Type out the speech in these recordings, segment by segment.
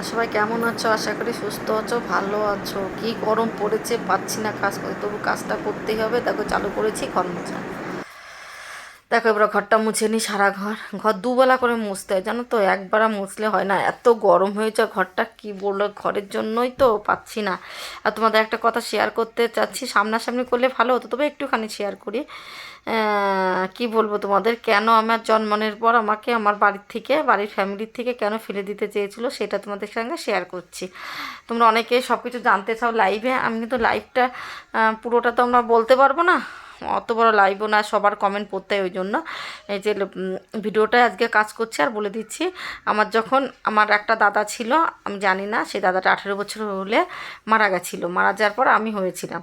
তোমরা সবাই কেমন আছো? আশা করি সুস্থ আছো, ভালো আছো। কি গরম পড়েছে পাচ্ছি না কাজ করতে তবু কাজটা করতেই হবে। দেখো, চালু করেছি মোছা। দেখো, এবার ঘরটা মুছে নিই সারা ঘর। ঘর দুবেলা করে মুছতে হয়, জানো তো? একবার মুছলে হয় না। এত গরম হয়েছে ঘরটা, কি বলল ঘরের জন্যই তো পাচ্ছি না। আর তোমাদের একটা কথা শেয়ার করতে চাচ্ছি, সামনাসামনি করলে ভালো হতো, তবে একটুখানি শেয়ার করি। কি বলব তোমাদের? কেন আমার জন্মনের পর আমাকে আমার বাড়ির থেকে, বাড়ির ফ্যামিলির থেকে কেন ফেলে দিতে চেয়েছিল, সেটা তোমাদের সঙ্গে শেয়ার করছি। তোমরা অনেকে সব কিছু জানতে চাও লাইভে আমি কিন্তু লাইভটা পুরোটা তো আমরা বলতে পারব না। অত বড় লাইভও না, সবার কমেন্ট পড়তে ওই জন্য এই যে ভিডিওটাই ভিডিওটা আজকে কাজ করছে আর বলে দিচ্ছি, আমার যখন আমার একটা দাদা ছিল, আমি জানি না, সেই দাদাটা আঠেরো বছর হলে মারা গেছিল। মারা যাওয়ার পর আমি হয়েছিলাম।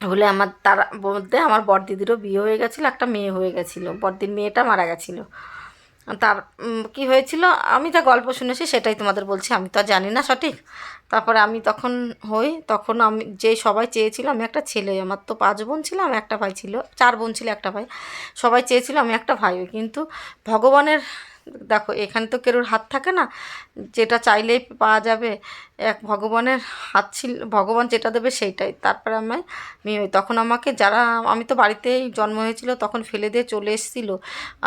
হলে আমার, তার মধ্যে আমার বড়দিদিরও বিয়ে হয়ে গেছিল, একটা মেয়ে হয়ে গেছিল। বড়দির মেয়েটা মারা গেছিল। তার কি হয়েছিল? আমি যা গল্প শুনেছি সেটাই তোমাদের বলছি, আমি তো জানি না সঠিক। তারপরে আমি তখন হই, তখন আমি যে সবাই চেয়েছিল, আমি একটা ছেলে, আমার তো পাঁচ বোন ছিল আমি একটা ভাই ছিল, চার বোন ছিল, একটা ভাই। সবাই চেয়েছিল, আমি একটা ভাই কিন্তু ভগবানের দেখো, এখানে তো কেরোর হাত থাকে না, যেটা চাইলেই পাওয়া যাবে। এক ভগবানের হাত ছিল, ভগবান যেটা দেবে সেইটাই। তারপরে আমি মেয়ে, তখন আমাকে যারা, আমি তো বাড়িতেই জন্ম হয়েছিল, তখন ফেলে দিয়ে চলে এসেছিল।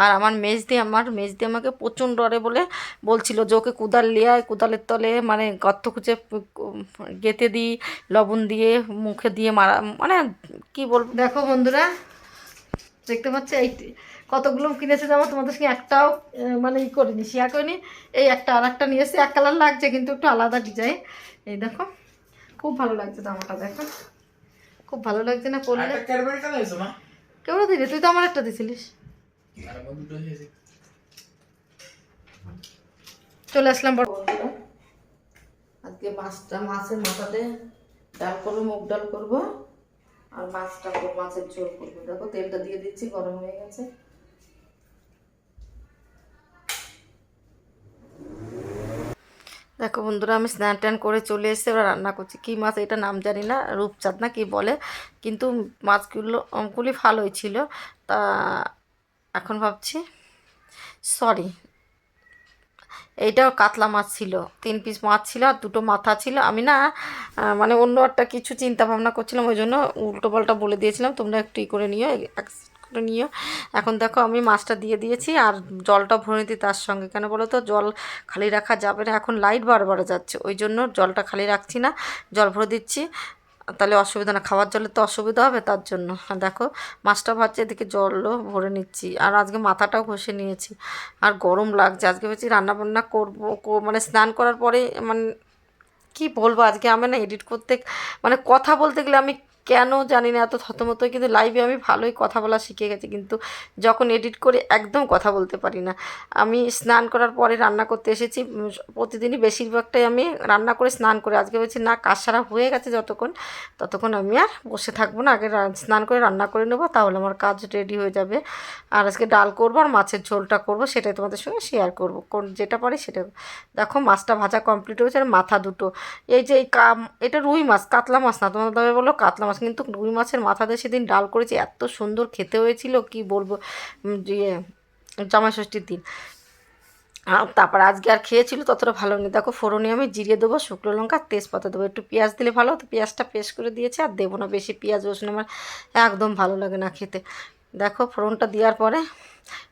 আর আমার মেজ দিয়ে আমার মেজ দিয়ে আমাকে প্রচণ্ড ডরে বলে বলছিল যে, ওকে কুদাল লিয়ে আয়, কুদালের তলে মানে গর্ত খুঁজে গেঁথে দিই লবণ দিয়ে, মুখে দিয়ে মারা মানে কি বলব? দেখো বন্ধুরা, দেখতে পাচ্ছ? এই কতগুলো কিনেছে যেমন তোমাদের সঙ্গে একটাও মানে ই করিনি শেয়ার করিনি। এই একটা আর একটা নিয়ে এসেছি এক কালার লাগছে কিন্তু একটু আলাদা ডিজাইন এই দেখো খুব ভালো লাগছে জামাটা দেখো। খুব ভালো লাগছে না পরলে? মা। কেমন দিলি? তুই তো আমার একটা দিছিলিস। চলে আসলাম বড়। আজকে মাছটা মাছের মাথাতে ডাল করব মুগ ডাল করব। আর মাছটা মাছের ঝোল করব। দেখো তেলটা দিয়ে দিচ্ছি গরম হয়ে গেছে। দেখো বন্ধুরা, আমি স্নান টান করে চলে এসে এবার রান্না করছি। কী মাছ এটা নাম জানি না, রূপচাঁদ না কি বলে, কিন্তু মাছগুলো গুলি ভালোই ছিল। তা এখন ভাবছি সরি এইটাও কাতলা মাছ ছিল, তিন পিস মাছ ছিল আর দুটো মাথা ছিল। আমি না মানে অন্য একটা কিছু চিন্তা ভাবনা করছিলাম, ওই জন্য উল্টো পাল্টা বলে দিয়েছিলাম, তোমরা একটু ই করে নিও নিও। এখন দেখো আমি মাছটা দিয়ে দিয়েছি আর জলটা ভরে দিই তার সঙ্গে। কেন বলো তো? জল খালি রাখা যাবে না। এখন লাইট বারবার যাচ্ছে। ওই জন্য জলটা খালি রাখছি না। জল ভরে দিচ্ছি। তাহলে অসুবিধা না। খাওয়ার জলে তো অসুবিধা হবে তার জন্য। দেখো মাছটা ভাজছে, এদিকে জলও ভরে নিচ্ছি। আর আজকে মাথাটাও ঘষে নিয়েছি। আর গরম লাগছে। আজকে ভেবেছি রান্না বান্না করব মানে স্নান করার পরে মানে কি বলব? আজকে আমি না এডিট করতে মানে কথা বলতে গেলে আমি কেন জানি না, এত থতমত কিন্তু লাইভে আমি ভালোই কথা বলা শিখে গেছি, কিন্তু যখন এডিট করে একদম কথা বলতে পারি না। আমি স্নান করার পরে রান্না করতে এসেছি প্রতিদিনই বেশিরভাগটাই আমি রান্না করে স্নান করে, আজকে বলছি, না, কাজ সারা হয়ে গেছে যতক্ষণ, ততক্ষণ আমি আর বসে থাকব না, আগে স্নান করে রান্না করে নেব, তাহলে আমার কাজ রেডি হয়ে যাবে। আর আজকে ডাল করব আর মাছের ঝোলটা করব, সেটাই তোমাদের সঙ্গে শেয়ার করব। কোন, যেটা পারি সেটা দেখো, মাছটা ভাজা কমপ্লিট হয়েছে আর মাথা দুটো। এই যে এই কাম, এটা রুই মাছ, কাতলা মাছ না, তোমাদের বলল কাতলা মাছ কিন্তু রুই মাছের মাথা সেদিন ডাল করেছি, এত সুন্দর খেতে হয়েছিল, কি বলব যে ইয়ে জামাই ষষ্ঠীর দিন তারপর আজকে আর খেয়েছিল, ততটা ভালো নেই। দেখো, ফোড়নে আমি জিরিয়ে দেবো, শুকনো লঙ্কা, তেজপাতা দেবো, একটু পেঁয়াজ দিলে ভালো হতো, পেঁয়াজটা পেস্ট করে দিয়েছে, আর দেবো না বেশি পেঁয়াজ, রসুন, আমার একদম ভালো লাগে না খেতে। দেখো, ফোড়নটা দেওয়ার পরে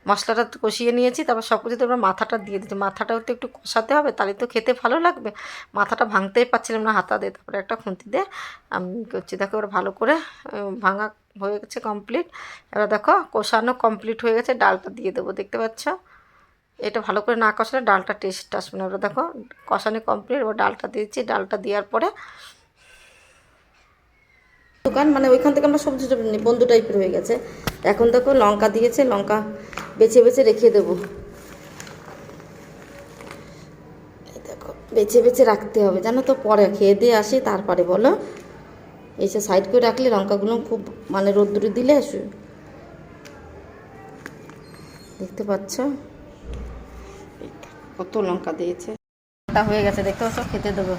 মশলাটা কষিয়ে নিয়েছি, তারপর সব কিছু এবার মাথাটা দিয়ে দিচ্ছি মাথাটাও তো একটু কষাতে হবে, তাহলে তো খেতে ভালো লাগবে। মাথাটা ভাঙতেই পারছিলাম না হাতা দিয়ে, তারপরে একটা খুন্তি দিয়ে আমি করছি, দেখো এবার ভালো করে ভাঙা হয়ে গেছে কমপ্লিট এবার দেখো, কষানো কমপ্লিট হয়ে গেছে, ডালটা দিয়ে দেবো, দেখতে পাচ্ছ? এটা ভালো করে না কষালে ডালটা টেস্ট আসবে না। এবার দেখো, কষানো কমপ্লিট এবার ডালটা দিয়েছি। ডালটা দেওয়ার পরে দোকান মানে ওইখান থেকে আমরা সবজি টবজি বন্ধু টাইপের হয়ে গেছে। এখন দেখো লঙ্কা দিয়েছে, লঙ্কা বেছে বেছে রেখে দেবো। দেখো, বেছে বেছে রাখতে হবে, জানো তো, পরে খেয়ে দিয়ে আসি, তারপরে বলো। এসে সাইড করে রাখলে লঙ্কাগুলো খুব মানে রোদ্দুরে দিলে সু- দেখতে পাচ্ছ? কত লঙ্কা দিয়েছে। হয়ে গেছে, দেখতে পাচ্ছ? খেতে দেবো।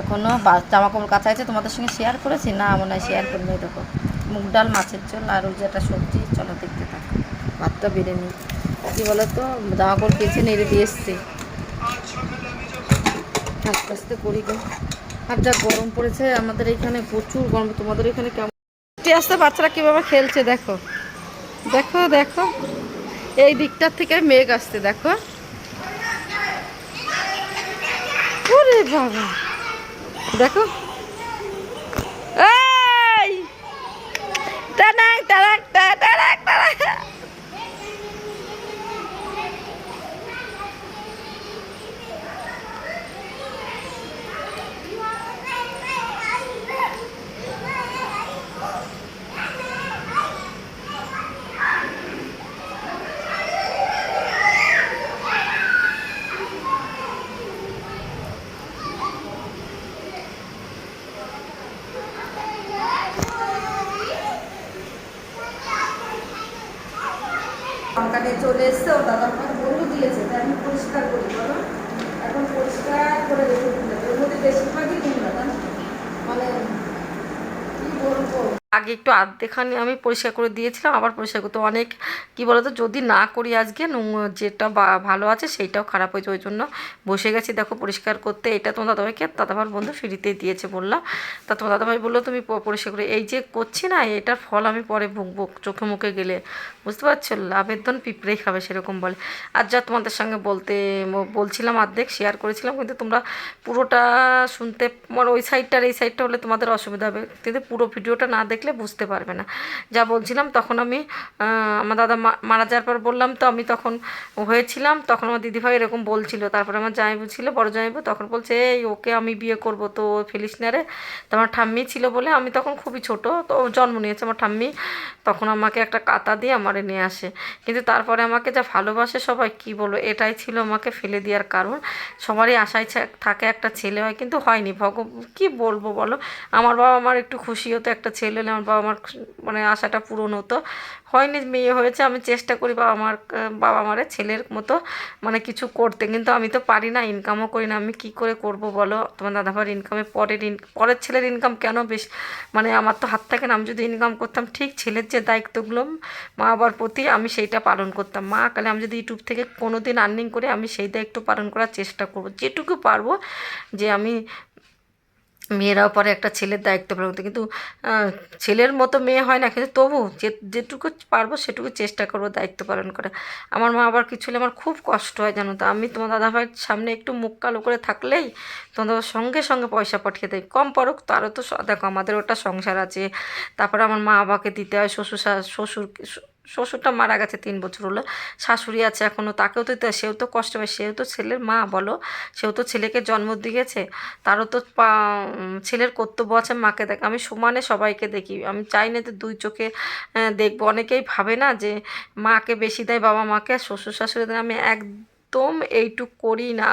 এখনও জামা কাপড় কাঁচা আছে, তোমাদের সঙ্গে শেয়ার করেছি? না, মনে হয় শেয়ার করি নাই দেখো। মুগ ডাল, মাছের ঝোল, আর ওই যে একটা সবজি, চলো দেখতে থাকো। ভাতটা বেড়ে নিই কী বলো তো জামা কাপড় কেচে নেড়ে দিয়ে এসছি। আস্তে আস্তে করি গো। আর যা গরম পড়েছে, আমাদের এখানে প্রচুর গরম। তোমাদের এখানে কেমন? আসতে বাচ্চারা কীভাবে খেলছে, দেখো। দেখো দেখো। এই দিকটার থেকে মেঘ আসছে, দেখো। বাবা। দেখো। এই! টানাক টানাক টানাক টানাক। নিয়ে চলে এসছে দাদা আমাকে বন্ধু দিয়েছে, তাই আমি পরিষ্কার করি, বলো। এখন পরিষ্কার করে রেখে হবে। মধ্যে বেশিরভাগই দিন মানে কি বলব? আগে একটু আধেখানি আমি পরিষ্কার করে দিয়েছিলাম, আবার পরিষ্কার করতে অনেক, কি বলতো, যদি না করি আজকে যেটা ভালো আছে সেইটাও খারাপ হয়েছে, ওই জন্য বসে গেছি। দেখো, পরিষ্কার করতে, এটা তোমার দাদাভাইকে দাদাভাইয়ের বন্ধু ফ্রিতে দিয়েছে বললাম। তা তোমার দাদাভাই বলল, তুমি পরিষ্কার করে, এই যে করছি না, এটার ফল আমি পরে ভুগবো চোখে মুখে গেলে। বুঝতে পারছ? লাভের ধন পিঁপড়েই খাবে সেরকম বলে। আর যা তোমাদের সঙ্গে বলতে বলছিলাম অর্ধেক শেয়ার করেছিলাম, কিন্তু তোমরা পুরোটা শুনতে মানে ওই সাইডটা আর এই সাইডটা হলে তোমাদের অসুবিধা হবে। কিন্তু পুরো ভিডিওটা না দেখলে বুঝতে পারবে না। যা বলছিলাম তখন আমি আমার দাদা মারা যাওয়ার পর বললাম, তো আমি তখন হয়েছিলাম, তখন আমার দিদিভাই এরকম বলছিল। তারপরে আমার জামাইবু ছিল, বড় জামাইবু, তখন বলছে, এই, ওকে আমি বিয়ে করব তো, ফেলিস না রে। তো আমার ঠাম্মি ছিল বলে আমি তখন খুবই ছোট, তো জন্ম নিয়েছে আমার ঠাম্মি। তখন আমাকে একটা কাতা দিয়ে আমারে নিয়ে আসে। কিন্তু তারপরে আমাকে যা ভালোবাসে সবাই, কি বলো এটাই ছিল আমাকে ফেলে দেওয়ার কারণ। সবারই আশায় থাকে একটা ছেলে হয়, কিন্তু হয়নি। ভগ কি বলব বলো? আমার বাবা আমার একটু খুশি হতো, একটা ছেলে হলে আমার বাবা খুশি- মানে আশাটা পূরণ হতো। হয়নি মেয়ে হয়েছে, আমি চেষ্টা করি বাবা আমার বাবা আমারে ছেলের মতো মানে কিছু করতে। কিন্তু আমি তো পারি না ইনকামও করি না। আমি কি করে করব বলো? তোমার দাদাভাইয়ের ইনকামে পরের ইন পরের ছেলের ইনকাম কেন বেশ মানে আমার তো হাত থাকে না। আমি যদি ইনকাম করতাম, ঠিক ছেলের যে দায়িত্বগুলো মা বাবার প্রতি, আমি সেইটা পালন করতাম। মা, কালে আমি যদি ইউটিউব থেকে কোনো দিন আর্নিং করে, আমি সেই দায়িত্ব পালন করার চেষ্টা করব। যেটুকু পারব যে আমি মেয়েরাও পরে একটা ছেলের দায়িত্ব পালন করতে, কিন্তু ছেলের মতো মেয়ে হয় না, কিন্তু তবু যে, যেটুকু পারব সেটুকু চেষ্টা করব দায়িত্ব পালন করে আমার মা আবার কিছু হলে আমার খুব কষ্ট হয়, জানো তো। আমি তোমার দাদাভাইয়ের সামনে একটু মুখ কালো করে থাকলেই তোমার সঙ্গে সঙ্গে পয়সা পাঠিয়ে দেয় কম পড়ুক, তারও তো দেখো আমাদের ওটা সংসার আছে। তারপরে আমার মা বাবাকে দিতে হয়, শ্বশুর শ্বশুর শ্বশুরটা মারা গেছে তিন বছর হলো, শাশুড়ি আছে এখনও তাকেও তো সেও তো কষ্ট পায়, সেও তো ছেলের মা, বলো, সেও তো ছেলেকে জন্ম দিয়েছে, তারও তো ছেলের কর্তব্য আছে মাকে দেখ, আমি সমানে সবাইকে দেখি, আমি চাই না যে দুই চোখে দেখব, অনেকেই ভাবে না যে মাকে বেশি দেয় বাবা মাকে শ্বশুর শাশুড়ি দেয়, আমি একদম এইটুক করি না,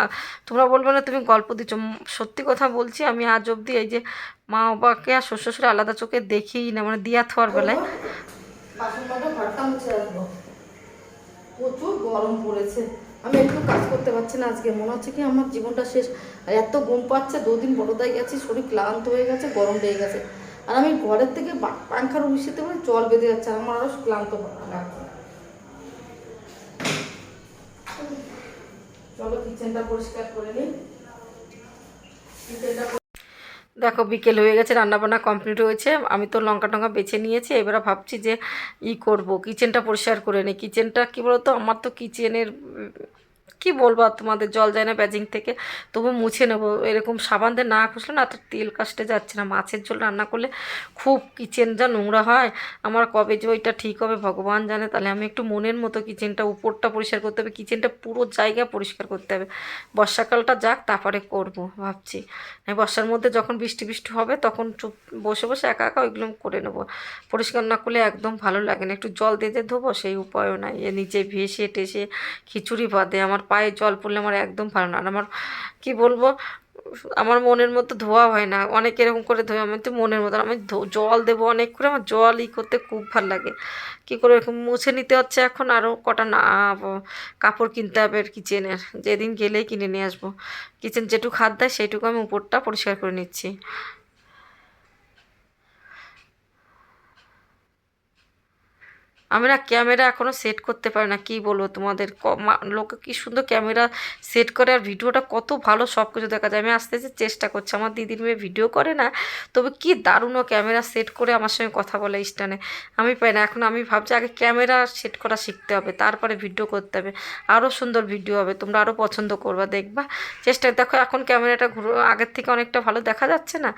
তোমরা বলবে না তুমি গল্প দিচ্ছ সত্যি কথা বলছি, আমি আজ অবধি এই যে মা বাবাকে আর শ্বশুর আলাদা চোখে দেখিই না মানে দিয়া থোয়ার বেলায়। মুছে আসব প্রচুর গরম পড়েছে। আমি একটু কাজ করতে পারছি না আজকে। মনে হচ্ছে কি আমার জীবনটা শেষ। আর এত ঘুম পাচ্ছে, দুদিন বড়দায় গেছি, শরীর ক্লান্ত হয়ে গেছে, গরম লেগে গেছে। আর আমি ঘরের থেকে পাংখার উড়িষ্যতে মানে জল বেঁধে যাচ্ছে আমার আরও ক্লান্ত লাগছে। চলো কিচেনটা পরিষ্কার করে নিই। কিচেনটা দেখো, বিকেল হয়ে গেছে, রান্নাবান্না কমপ্লিট হয়েছে। আমি তো লঙ্কা টঙ্কা বেছে নিয়েছি, এবারে ভাবছি যে ই করব। কিচেনটা পরিষ্কার করে নিই। কিচেনটা কী বলতো? আমার তো কিচেনের কি বলব আর তোমাদের? জল যায় না ব্যাজিং থেকে। তবু মুছে নেব। এরকম সাবান দিয়ে না খুঁজলে না তো তেল কাস্টে যাচ্ছে না। মাছের ঝোল রান্না করলে খুব কিচেন যা নোংরা হয়। আমার কবে যে ওইটা ঠিক হবে ভগবান জানে। তাহলে আমি একটু মনের মতো কিচেনটা, উপরটা পরিষ্কার করতে হবে। কিচেনটা পুরো জায়গা পরিষ্কার করতে হবে। বর্ষাকালটা যাক, তারপরে করব ভাবছি। বর্ষার মধ্যে যখন বৃষ্টি বৃষ্টি হবে, তখন চুপ বসে বসে একা একা ওইগুলো করে নেব। পরিষ্কার না করলে একদম ভালো লাগে না। একটু জল দিয়ে দিয়ে ধোবো, সেই উপায়ও নাই। এ নিচে ভেসে টেসে খিচুড়ি বাদে আমার পায়ে জল পড়লে আমার একদম ভালো না। আর আমার, কি বলব, আমার মনের মতো ধোয়া হয় না। অনেক এরকম করে ধোয়, আমি তো মনের মতো আমি জল দেবো অনেক করে, আমার জল ই করতে খুব ভালো লাগে। কী করে এরকম মুছে নিতে হচ্ছে এখন? আরও কটা না কাপড় কিনতে হবে আর কিচেনের। যেদিন গেলেই কিনে নিয়ে আসব। কিচেন যেটুকু হাত দেয়, সেইটুকু আমি উপরটা পরিষ্কার করে নিচ্ছি। আমি না ক্যামেরা এখনও সেট করতে পারি না, কী বলব তোমাদের? লোকে কী সুন্দর ক্যামেরা সেট করে আর ভিডিওটা কত ভালো সব কিছু দেখা যায়। আমি আস্তে আস্তে চেষ্টা করছি, আমার দিদির মেয়ে ভিডিও করে না, তবে কি দারুণ ও ক্যামেরা সেট করে আমার সঙ্গে কথা বলে স্টানে আমি পাই না, এখন আমি ভাবছি আগে ক্যামেরা সেট করা শিখতে হবে, তারপরে ভিডিও করতে হবে আরও সুন্দর ভিডিও হবে, তোমরা আরও পছন্দ করবা, দেখবা। চেষ্টা, দেখো এখন ক্যামেরাটা ঘুরো, আগের থেকে অনেকটা ভালো দেখা যাচ্ছে না?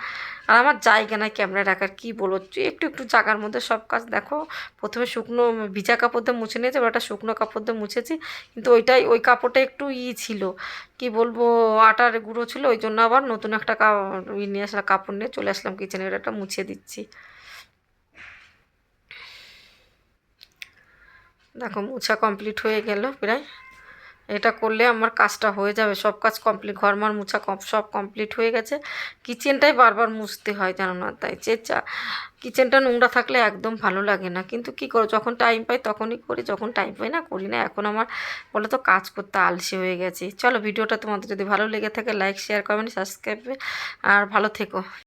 আর আমার জায়গা নাই ক্যামেরা রাখার, কী বলো একটু একটু জায়গার মধ্যে সব কাজ দেখো। প্রথমে শুকনো ভিজা কাপড় দিয়ে মুছে নিয়েছি ওটা শুকনো কাপড় দিয়ে মুছেছি। কিন্তু ওইটাই, ওই কাপড়টা একটু ই ছিল। কি বলব? আটার গুঁড়ো ছিল, ওই জন্য আবার নতুন একটা ই নিয়ে আসলাম, কাপড় নিয়ে চলে আসলাম কিচেনে এটা মুছিয়ে দিচ্ছি। দেখো, মোছা কমপ্লিট হয়ে গেল প্রায়। এটা করলে আমার কাজটা হয়ে যাবে। সব কাজ কমপ্লিট ঘর মার মুছা সব কমপ্লিট হয়ে গেছে। কিচেনটাই বারবার মুছতে হয় জানো না? তাই চেঁচা। কিচেনটা নোংরা থাকলে একদম ভালো লাগে না। কিন্তু কি করো যখন টাইম পাই তখনই করি, যখন টাইম পাই না করি না। এখন আমার বলে তো কাজ করতে আলসে হয়ে গেছে। চলো, ভিডিওটা তোমাদের যদি ভালো লেগে থাকে লাইক শেয়ার কমেন্ট সাবস্ক্রাইব আর ভালো থেকো।